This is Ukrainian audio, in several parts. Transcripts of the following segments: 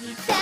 「せ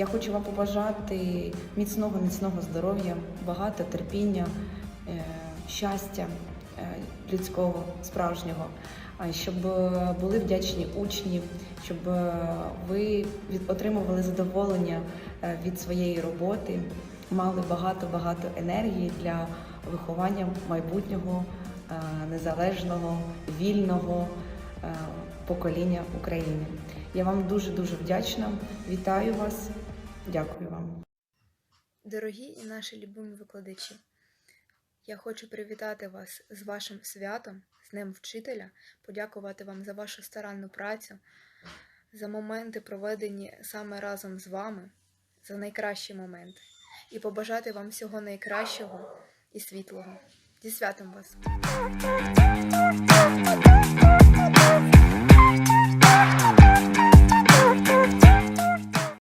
Я хочу вам побажати міцного, міцного здоров'я, багато терпіння, е, щастя е, людського, справжнього, щоб е, були вдячні учні, щоб ви отримували задоволення від своєї роботи, мали багато-багато енергії для виховання майбутнього незалежного, вільного покоління України. Я вам дуже дуже вдячна. Вітаю вас. Дякую вам. Дорогі і наші любимі викладачі, я хочу привітати вас з вашим святом, з Днем Вчителя, подякувати вам за вашу старанну працю, за моменти, проведені саме разом з вами, за найкращі моменти, і побажати вам всього найкращого і світлого. Зі святом вас!